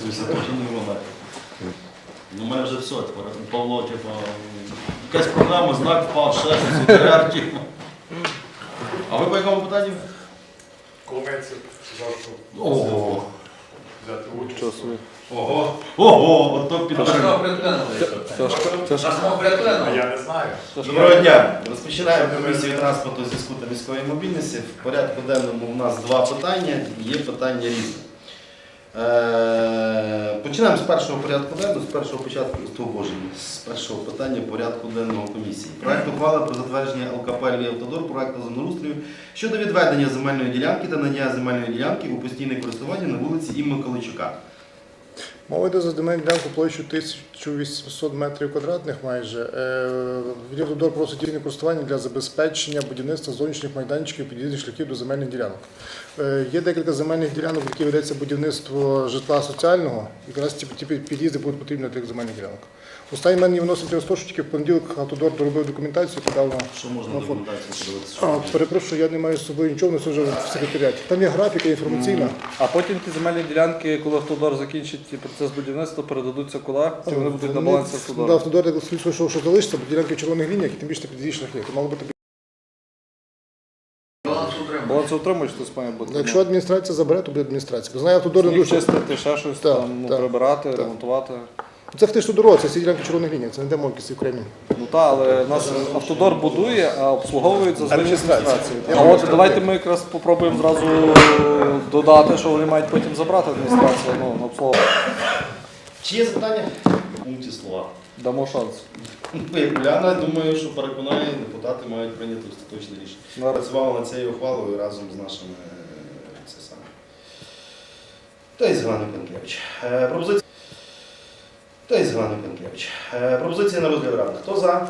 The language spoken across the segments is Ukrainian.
то. Ну, у мене вже все, тепер Павло, типу, якась програма, знак впав, ще щось, ідеар, типу. А ви по якому питанню? Коломейці що Ого. взяти участь. Ого. Ого, ото Тяжко підтримка. А я не знаю. Доброго дня. Розпочинаємо комісію транспорту зв'язку та міської мобільності. В порядку денному у нас два питання, є питання різне. Е, Починаємо з першого порядку денного, з першого початку, з першого питання порядку денного комісії. Проект ухвали про затвердження ЛКП «Львів Автодор проекту землеустрою щодо відведення земельної ділянки та надання земельної ділянки у постійне користування на вулиці Імми Каличука. Мова йде за земельну ділянку площу 1800 метрів квадратних майже. Відеодор просить дійне користування для забезпечення будівництва зовнішніх майданчиків і під'їзних шляхів до земельних ділянок. Е, Є декілька земельних ділянок, в які ведеться будівництво житла соціального. Якраз ці під'їзди будуть потрібні для тих земельних ділянок. Останній мене вносить через те, що тільки в понеділок Автодор доробив документацію, подав на Що можна на фонд. документацію подивитися? Перепрошую, я не маю з собою нічого, несу вже в секретаріаті. Там є графіка інформаційна. А потім ті земельні ділянки, коли Автодор закінчить процес будівництва, передадуться куди? Чи вони будуть на балансі Да, Автодору? Автодор як слідство, що, що залишиться, бо ділянки в червоних лініях і тим більше під'їзні шляхи. То мало бути Баланс утримує. Балансоутримувач хтось має бути. Якщо адміністрація забере, то буде адміністрація. Бо знаю, автодор не Сніг дуже. чистити, ще щось Так, там, ну, так, прибирати, ремонтувати. Це фактично дорога, це всі ділянки в червоних лініях, це не де мойки окремі. Ну так, але нас Автодор будує, а обслуговують зазвичай Адміністрація. А от давайте ми якраз попробуємо зразу додати, що вони мають потім забрати адміністрацію ну, на обслуговування. Чи є запитання? Пункті слова. Дамо шанс. Ну, Уляна, думаю, що переконає, депутати мають прийняти остаточне рішення. Працювала над цією ухвалою разом з нашими е, це саме. Та й з Галиною Панкевич. Е, Пропозиція. Та й з Галиною Панкевич. Е, Пропозиція на розгляд ради. Хто за?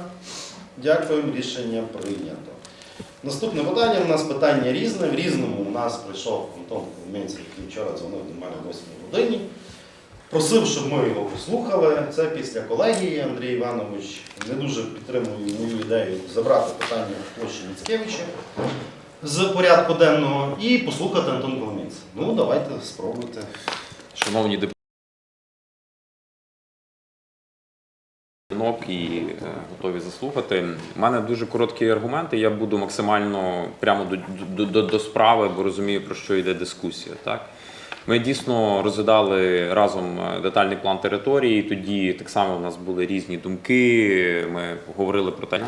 Дякую, рішення прийнято. Наступне питання. У нас питання різне. В різному у нас прийшов Антон Коломінцев, який вчора дзвонив до мене о 8 годині. Просив, щоб ми його послухали. Це після колегії. Андрій Іванович не дуже підтримує мою ідею забрати питання площі Міцкевича з порядку денного і послухати Антон Коломінцев. Ну, давайте спробуйте. Шановні депутати, і е, готові заслухати. У мене дуже короткі аргументи. Я буду максимально прямо до, до, до, справи, бо розумію, про що йде дискусія. Так? Ми дійсно розглядали разом е, детальний план території. Тоді так само у нас були різні думки. Ми говорили про те,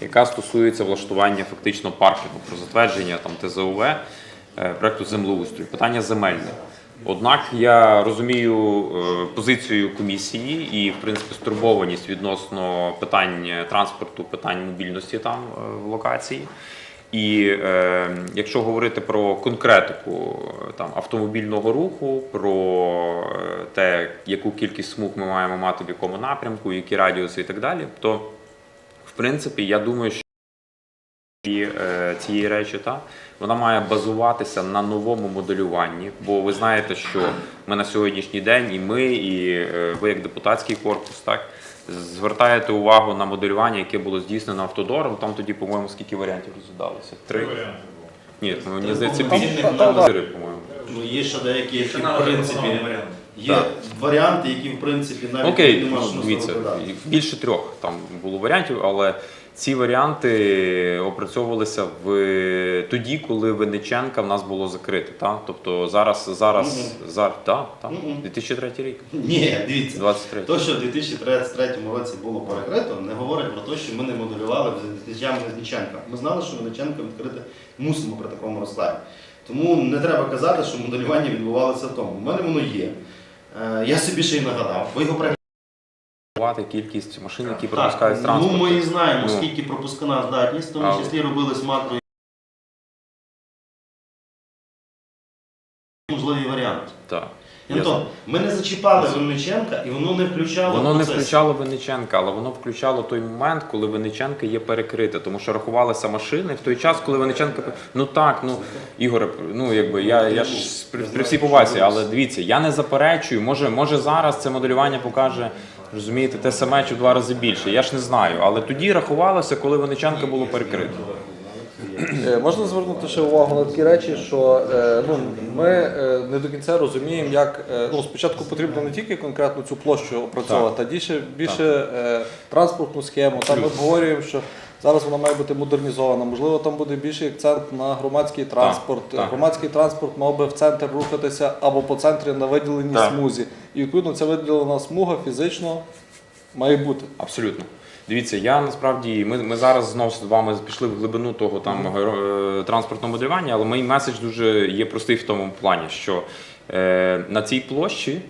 яка стосується влаштування фактично паркінгу про затвердження там ТЗОВ е, проекту землеустрою. Питання земельне. Однак я розумію е, позицію комісії і, в принципі, стурбованість відносно питань транспорту, питань мобільності там е, в локації. І е, якщо говорити про конкретику е, там автомобільного руху, про те, яку кількість смуг ми маємо мати в якому напрямку, які радіуси і так далі, то в принципі я думаю, що і, е, цієї речі, та вона має базуватися на новому моделюванні. Бо ви знаєте, що ми на сьогоднішній день, і ми, і е, ви, як депутатський корпус, так звертаєте увагу на моделювання, яке було здійснено автодором. Там тоді, по-моєму, скільки варіантів розглядалося? Три. варіанти було. Ні, ну, мені здається, по-моєму. Ну, є ще деякі, які в принципі пропонований варіант. є Так. варіанти, які в принципі навіть Окей, нема ну, що дивіться, більше трьох там було варіантів, але ці варіанти опрацьовувалися в тоді, коли Винниченка в нас було закрите. Та? Тобто зараз, зараз, зараз, та, та, Мгм. 2003 рік, Ні, дивіться. 23. То, що в 2033 році було перекрито, не говорить про те, що ми не моделювали взяттям Винниченка. Ми знали, що Винниченка відкрити мусимо при такому розкладі. Тому не треба казати, що моделювання відбувалося в тому. У мене воно є. Е, Я собі ще й нагадав. Ви його Врахувати кількість машин, які Так, пропускають ну ми і знаємо, Ну. скільки пропускна здатність, в тому А- числі робились макро можливі варіанти. Так. Антон, ми не зачіпали Винниченка і воно не включало Воно не включало Винниченка, але воно включало той момент, коли Винниченка є перекрите, тому що рахувалися машини в той час, коли Винниченка. Ну так, ну Ігоре, ну якби я, я ж при, при всій повазі, але дивіться, я не заперечую. Може, може зараз це моделювання покаже. Розумієте, те саме чи в два рази більше. Я ж не знаю. Але тоді рахувалося, коли Винниченка було перекрито. Е, Можна звернути ще увагу на такі речі, що е, ну, ми е, не до кінця розуміємо, як е, ну, спочатку потрібно не тільки конкретно цю площу опрацьовувати, а більше, більше е, транспортну схему. Там ми обговорюємо, що зараз вона має бути модернізована. Можливо, там буде більший акцент на громадський транспорт. так. Громадський транспорт мав би в центр рухатися або по центрі на виділеній Так. смузі. І відповідно ця виділена смуга фізично має бути. Абсолютно. Дивіться, я насправді ми, ми зараз знову з вами пішли в глибину того там е, транспортного моделювання, але мій меседж дуже є простий в тому плані, що е, на цій площі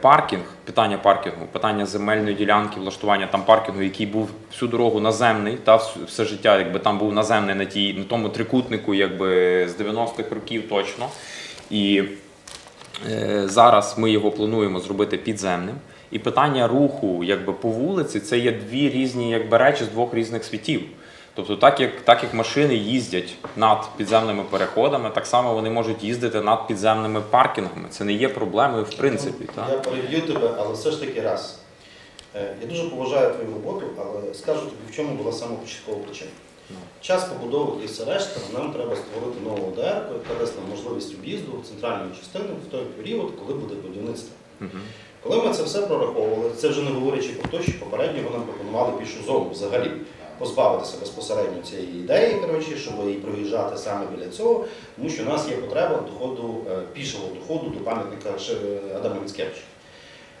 паркінг, питання паркінгу, питання земельної ділянки, влаштування там паркінгу, який був всю дорогу наземний, та все життя, якби там був наземний на тій на тому трикутнику, якби з 90-х років точно. І Е, Зараз ми його плануємо зробити підземним. І питання руху якби, по вулиці це є дві різні якби, речі з двох різних світів. Тобто, так як, так як машини їздять над підземними переходами, так само вони можуть їздити над підземними паркінгами. Це не є проблемою в принципі. Так? Я переб'ю тебе, але все ж таки раз. Е, Я дуже поважаю твою роботу, але скажу тобі, в чому була саме початкова причина. Час побудови і все решта, нам треба створити нову ОДР, яка дасть нам можливість об'їзду центральної частини в той період, коли буде будівництво. Коли ми це все прораховували, це вже не говорячи про те, що попередньо нам пропонували пішу зону взагалі. Позбавитися безпосередньо цієї ідеї, коротше, щоб і проїжджати саме біля цього, тому що у нас є потреба доходу, е, пішого доходу до пам'ятника е, Адама Міцкевича.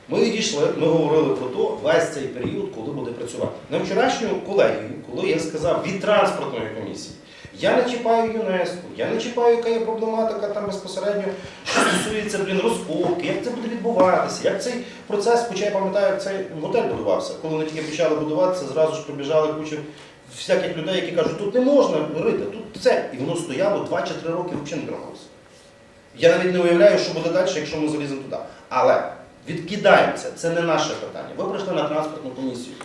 Ми відійшли, ми говорили про то весь цей період, коли буде працювати. На вчорашню колегію, коли я сказав від транспортної комісії, я не чіпаю ЮНЕСКО, я не чіпаю, яка є проблематика там безпосередньо, що стосується блін, розкопки, як це буде відбуватися, як цей процес, хоча я пам'ятаю, як цей готель будувався. Коли вони тільки почали будуватися, зразу ж прибіжали куча всяких людей, які кажуть, тут не можна рити, тут це. І воно стояло 2 чи 3 роки взагалі не трогалося. Я навіть не уявляю, що буде далі, якщо ми заліземо туди. Але відкидаємо це, це не наше питання. Ви прийшли на транспортну комісію.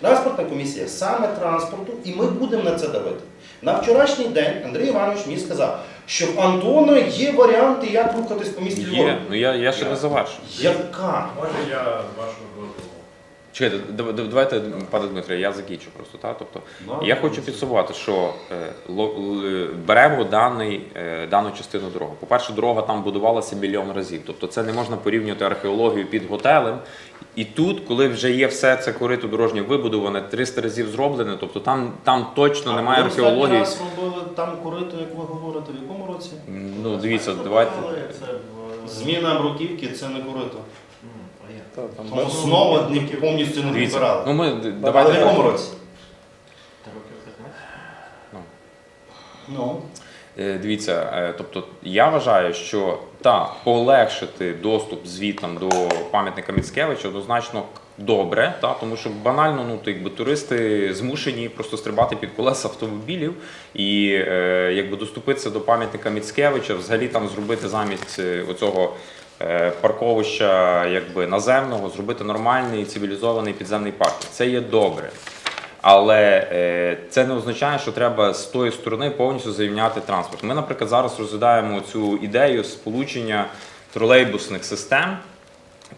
Транспортна комісія саме транспорту, і ми будемо на це давити. На вчорашній день Андрій Іванович мені сказав, що в Антона є варіанти, як рухатись по місті Львова. Є, ну я, я ще не завершив. Яка? Може я з вашого дозволу? Чекайте, дав- дав- давайте, пане Дмитре, я закінчу просто. Та? Тобто, я хочу підсумувати, що е, беремо даний, е, дану частину дороги. По-перше, дорога там будувалася мільйон разів. Тобто це не можна порівнювати археологію під готелем. І тут, коли вже є все це корито дорожнє вибудоване, 300 разів зроблене, тобто там, там точно немає археології. раз робили там корито, як ви говорите, в якому році? Ну, дивіться, давайте. Зміна бруківки це не корито. Тому Основа не повністю не Дивіться, вибирали. ну ми А в якому році? Ну. Е, Дивіться, е, тобто я вважаю, що та полегшити доступ звітам до пам'ятника Міцкевича однозначно добре, та тому що банально, ну то якби туристи змушені просто стрибати під колеса автомобілів і е, якби доступитися до пам'ятника Міцкевича, взагалі там зробити замість е, оцього. Е, Парковища якби наземного зробити нормальний цивілізований підземний паркінг. Це є добре. Але е, це не означає, що треба з тої сторони повністю зайняти транспорт. Ми, наприклад, зараз розглядаємо цю ідею сполучення тролейбусних систем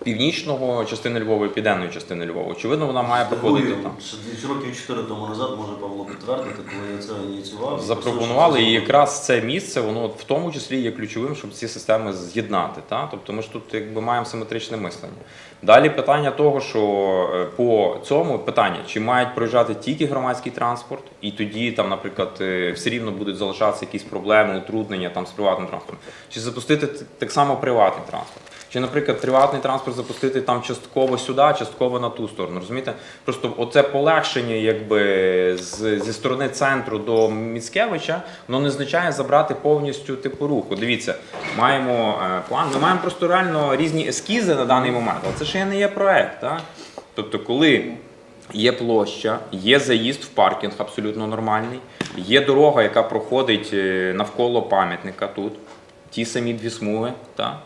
північного частини Львова і південної частини Львова. Очевидно, вона має проходити там. дві років чотири тому назад може Павло підтвердити, коли я це ініціював. Запропонували, і якраз це місце, воно в тому числі є ключовим, щоб ці системи з'єднати. Та? Тобто ми ж тут якби маємо симетричне мислення. Далі питання того, що е, по цьому питання, чи мають проїжджати тільки громадський транспорт, і тоді там, наприклад, е, все рівно будуть залишатися якісь проблеми, утруднення там з приватним транспортом, чи запустити так само приватний транспорт. Чи, наприклад, приватний транспорт запустити там частково сюди, частково на ту сторону. Розумієте? Просто оце полегшення, якби з, зі сторони центру до Міцкевича, воно не означає забрати повністю типу руху. Дивіться, маємо е, план. Ми маємо просто реально різні ескізи на даний момент, але це ще не є проект. Так? Тобто, коли Є площа, є заїзд в паркінг абсолютно нормальний, є дорога, яка проходить е, навколо пам'ятника тут, ті самі дві смуги. Та?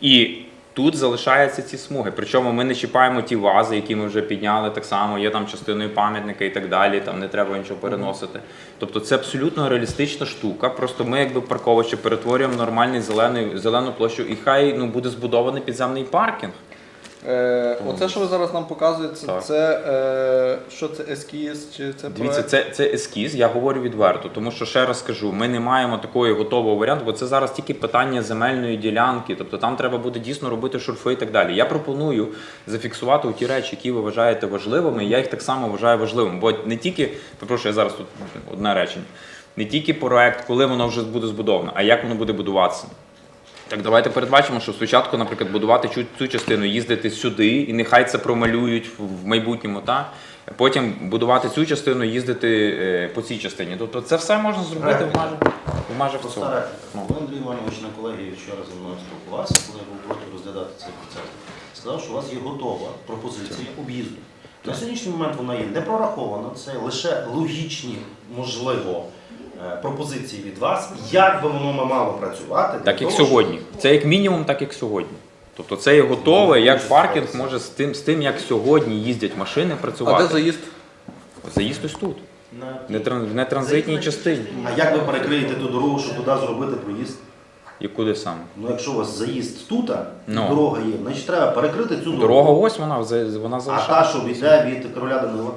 І тут залишаються ці смуги. Причому ми не чіпаємо ті вази, які ми вже підняли, так само є там частиною пам'ятника і так далі, там не треба нічого переносити. Тобто це абсолютно реалістична штука. Просто ми якби парковище перетворюємо в нормальний зелений, зелену площу, і хай ну, буде збудований підземний паркінг. Е, оце, що ви зараз нам показуєте, це, Так. це е, що це ескіз, чи це Дивіться, проект? це, це ескіз, я говорю відверто, тому що ще раз скажу, ми не маємо такої готового варіанту, бо це зараз тільки питання земельної ділянки, тобто там треба буде дійсно робити шурфи і так далі. Я пропоную зафіксувати ті речі, які ви вважаєте важливими, і я їх так само вважаю важливими. Бо не тільки, попрошу, я зараз тут одне речення, не тільки проект, коли воно вже буде збудовано, а як воно буде будуватися. Так, давайте передбачимо, що спочатку, наприклад, будувати цю, частину, їздити сюди, і нехай це промалюють в, майбутньому, та? потім будувати цю частину, їздити е, по цій частині. Тобто це все можна зробити в межах, в межах цього. Коли Андрій Іванович на колегії вчора зі мною спілкувався, коли я був проти розглядати цей процес, сказав, що у вас є готова пропозиція об'їзду. На сьогоднішній момент вона є не прорахована, це лише логічні, можливо, пропозиції від вас, як би воно мало працювати. для Так як того, щоб- сьогодні. Це як мінімум, так як сьогодні. Тобто це є готове, як паркінг може з тим, з тим, як сьогодні їздять машини, А працювати. де заїзд? Заїзд ось тут, На не тран- в нетранзитній частині. А як ви перекриєте ту дорогу, щоб туди зробити проїзд? І куди саме? Ну якщо у вас заїзд тут, Ну. дорога є, значить треба перекрити цю дорогу. Дорога ось вона, за- вона А залишається. та, що йде від короля Данила.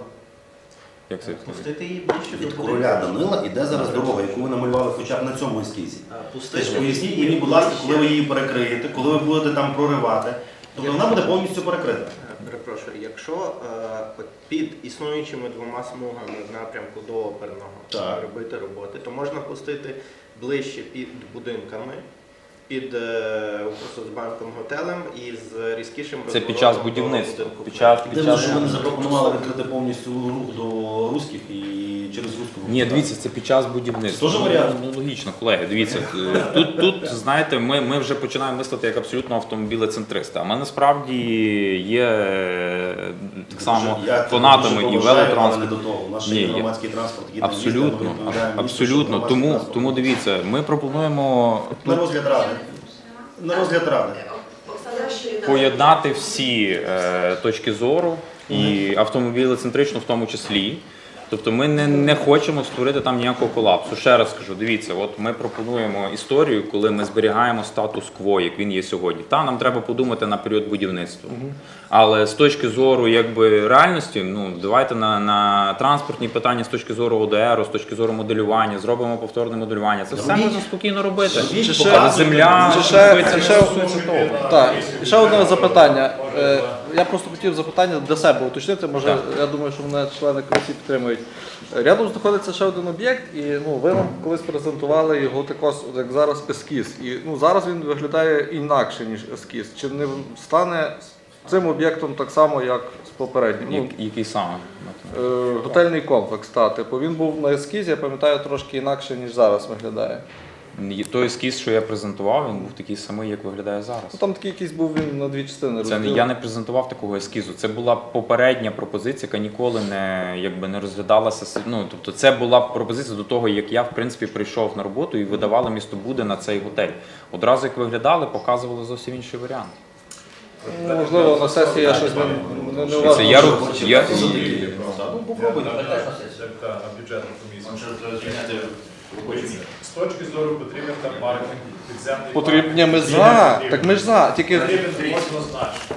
Як це? Пустити її ближче Від до короля Данила іде зараз дорога, яку ви намалювали хоча б на цьому ескізі. А, Теж поясніть мені, будь ласка, коли ви її перекриєте, коли ви будете там проривати, тобто вона буде повністю перекрита. Е, Перепрошую, якщо е, от під існуючими двома смугами в напрямку до оперного Так. робити роботи, то можна пустити ближче під будинками, під е, Укрсоцбанком готелем і з різкішим Це під час будівництва. Під час, під час... що ви не запропонували відкрити повністю рух до русських і через русську. Ні, дивіться, це під час будівництва. Це теж варіант. Ну, логічно, колеги. Дивіться, е, тут, тут знаєте, ми, ми вже починаємо мислити як абсолютно автомобілецентристи. А ми насправді є е, так само Я фанатами і того. Наш Ні, громадський транспорт їде Абсолютно, абсолютно. Тому, тому дивіться, ми пропонуємо На розгляд ради. На розгляд ради. поєднати всі е, точки зору і автомобілецентрично в тому числі. Тобто ми не, не хочемо створити там ніякого колапсу. Ще раз скажу, дивіться, от ми пропонуємо історію, коли ми зберігаємо статус-кво, як він є сьогодні. Та нам треба подумати на період будівництва. Але з точки зору якби реальності, ну давайте на, на транспортні питання з точки зору ОДР, з точки зору моделювання, зробимо повторне моделювання. Це все можна спокійно робити. Ще- показуйте. земля ще, ще, того. так, і ще одне запитання. Е, Я просто хотів запитання для себе уточнити. Може, Так. я думаю, що мене члени комісії підтримують. Рядом знаходиться ще один об'єкт, і ну, ви нам колись презентували його також, як зараз ескіз. І ну, зараз він виглядає інакше, ніж ескіз. Чи не стане цим об'єктом так само, як з попереднім? Ну, Який саме? е, готельний комплекс, та, типу, він був на ескізі, я пам'ятаю, трошки інакше, ніж зараз виглядає. Той ескіз, що я презентував, він був такий самий, як виглядає зараз. Ну, там такий якийсь був він на дві частини. Це не я не презентував такого ескізу. Це була попередня пропозиція, яка ніколи не якби не розглядалася. Ну тобто, це була пропозиція до того, як я в принципі прийшов на роботу і видавали місто буде на цей готель. Одразу як виглядали, показували зовсім інший варіант. Ну, Можливо, на сесії я щось не, не, не Це уважно. я роб- я Ну, попробуйте. Як на бюджетну комісію. З точки зору потрібен там паркінг, підземний Потрібні ми за. Так ми ж за. Тільки Потрібен однозначно.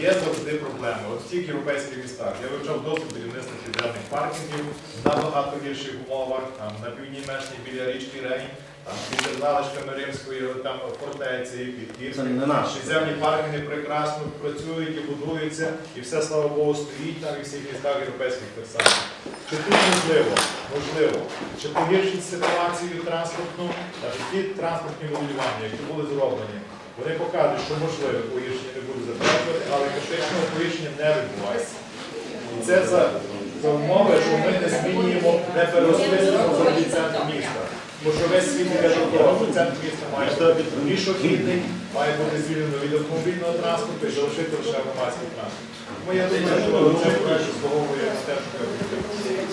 Є завжди проблеми. От в тих європейських містах я вивчав досвід будівництва підземних паркінгів на багато гірших умовах, там на північній біля річки Рейн, там під залишками римської там фортеці, під Київським. Підземні паркінги прекрасно працюють і будуються, і все, слава Богу, стоїть там і всіх містах європейських само. Чи тут можливо? Можливо. Чи погіршить ситуацію транспортну, та ті транспортні моделювання, які були зроблені, вони покажуть, що можливе погіршення не буде заперечувати, але фактичного погіршення не відбувається. І це за, за умови, що ми не змінюємо, не переосмислюємо центр міста. Бо що весь світ іде до того, що центр міста має бути звільнено від автомобільного транспорту і залишити лише громадський транспорт. Тому я думаю, що цей проект заслуговує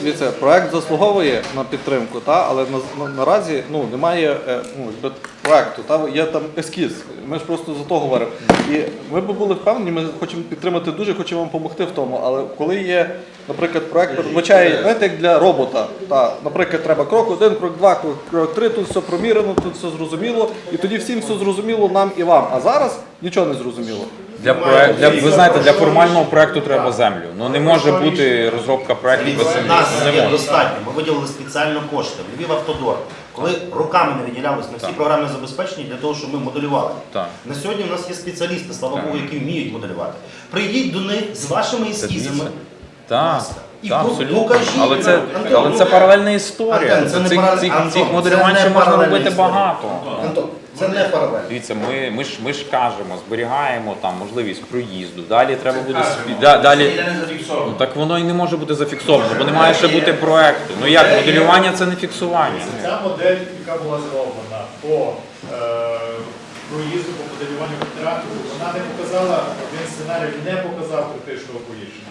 дивіться, проект заслуговує на підтримку, та, але на, на, наразі ну, немає е, ну, проекту, та, є там ескіз. Ми ж просто за то говоримо. І ми б були впевнені, ми хочемо підтримати дуже, хочемо вам допомогти в тому. Але коли є, наприклад, проект передбачає, знаєте, як для робота, та, наприклад, треба крок один, крок два, крок, крок три, тут все промірено, тут все зрозуміло, і тоді всім все зрозуміло нам і вам. А зараз нічого не зрозуміло. Для проект, для, ви знаєте, для формального проекту треба землю. Ну не може бути розробка проекту без землі. Нас Ну, не є може. достатньо. Ми виділили спеціально кошти. Львів Автодор. Коли роками не виділялись на всі Так. програмне забезпечення для того, щоб ми моделювали. Так. На сьогодні в нас є спеціалісти, слава Так. Богу, які вміють моделювати. Прийдіть до них з вашими ескізами. Так, І так, по- абсолютно. покажіть. Але це, Антон, але ну, це паралельна історія. Антон, це не цих, паралель- цих, Антон, цих це моделювань не ще можна паралельна робити історія. багато. Антон, це не паралельно. Дивіться, ми, ми, ж, ми ж кажемо, зберігаємо там можливість проїзду. Далі треба буде спі- да, далі. Ну, так воно і не може бути зафіксовано, бо не має ще бути проекту. Ну як моделювання це не фіксування. Ця модель, яка була зроблена по е, проїзду, по моделюванню контракту, вона не показала, один сценарій не показав критичного погіршення.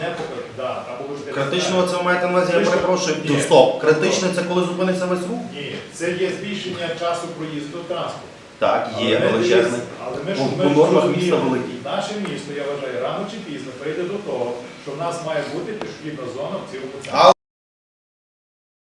Не показав, да, або ви ж- Критичного це ви маєте на увазі, я перепрошую. Ні. Стоп. Критичне це коли зупиниться весь рух? Ні, це є збільшення часу проїзду транспорту. Так, є Але ми величезний. дивіться- Але ми ж Ну, ми по ж нормах розуміємо, міста наше місто, я вважаю, рано чи пізно прийде до того, що в нас має бути пішохідна зона в цілому центрі.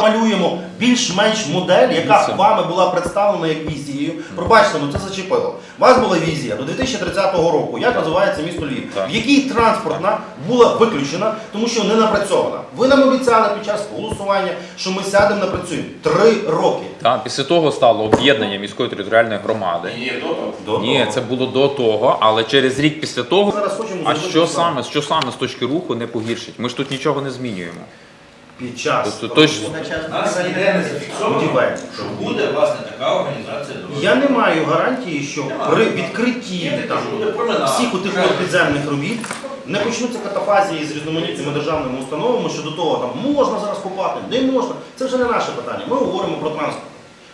А малюємо більш-менш модель, яка вами була представлена як візією. Пробачте, ну це зачепило. У вас була візія до 2030 року, як розвивається місто Львів, в якій транспортна була виключена, тому що не напрацьована. Ви нам обіцяли під час голосування, що ми сядемо напрацюємо. Три роки. Та, після того стало об'єднання міської територіальної громади. До Ні, це було до того, але через рік після того. Зараз хочемо А що саме, що саме з точки руху не погіршить? Ми ж тут нічого не змінюємо. Під час Тобто точ- На У нас ніде не зафіксовано, що буде власне така організація дорожнього. Я не маю гарантії, що Нема. при відкритті там, буде променад. всіх у тих Правильно. підземних робіт не почнуться катафазії з різноманітними державними установами, що до того там можна зараз купати, не можна. Це вже не наше питання. Ми говоримо про транспорт.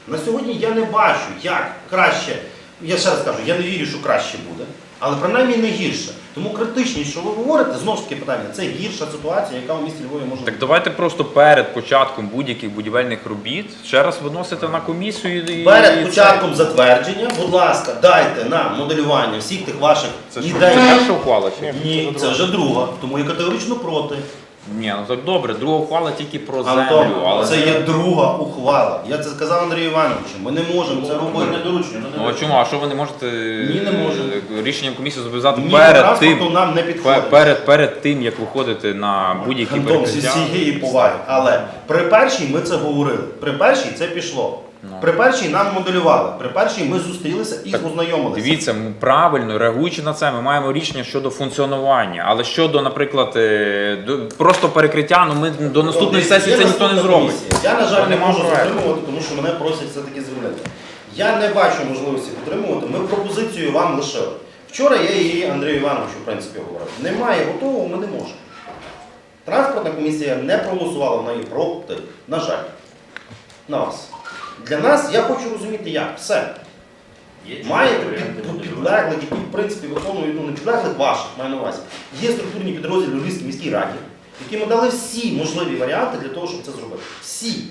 На сьогодні я не бачу, як краще. Я ще раз кажу, я не вірю, що краще буде, але принаймні не гірше. Тому критичність, що ви говорите, знову ж таки питання, це гірша ситуація, яка у місті Львові може Так бути. давайте просто перед початком будь-яких будівельних робіт ще раз виносите на комісію і Перед початком затвердження, будь ласка, дайте нам моделювання всіх тих ваших Це, це що перша ухвала чи? Ні, це вже друга, тому я категорично проти. Ні, ну так добре, друга ухвала тільки про землю, Антон, але це є друга ухвала. Я це сказав Андрію Івановичу. Ми не можемо це Ми робити. не доручення, ну, Ну а чому? А що ви не можете Ні, не можемо. е, рішенням комісії зобов'язати Ні, перед транспорту тим, нам не пе- підходить. перед, перед тим, як виходити на будь-які Антон, зі перекриття? всієї поваги. Але при першій ми це говорили. При першій це пішло. Ну. При першій нам моделювали. При першій ми зустрілися і Так, ознайомилися. Дивіться, м, правильно реагуючи на це, ми маємо рішення щодо функціонування. Але щодо, наприклад, е, до- просто перекриття, ну ми до наступної Є сесії це ніхто не наступна зробить. комісія. Я, на жаль, не нема можу проекту. затримувати, тому що мене просять все-таки звільнити. Я не бачу можливості підтримувати. Ми пропозицію вам лишили. Вчора я її Андрію Івановичу, в принципі, говорив. Немає готового, ми не можемо. Транспортна комісія не проголосувала в неї проти. На жаль. На вас. Для нас я хочу розуміти, як. Все. Маєте підлеглих, які в принципі виконують ну, не підлеглих ваших, маю на увазі. Є структурні підрозділи Львівській міській раді, які надали всі можливі варіанти для того, щоб це зробити. Всі.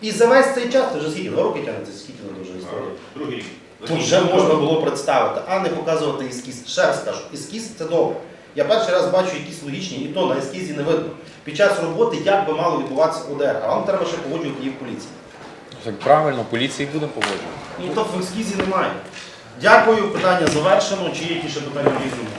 І за весь цей час, це вже скільки, два роки тягнеться, скільки не дуже історія. Другий рік. Тут вже можна було представити, а не показувати ескіз. Ще раз кажу, ескіз це добре. Я перший раз бачу якісь логічні, і то на ескізі не видно. Під час роботи як би мало відбуватися ОДР, а вам треба ще погоджувати її в поліції. Так правильно, поліції буде погоджувати. Ну то в ескізі немає. Дякую, питання завершено. Чи є які ще питання різному?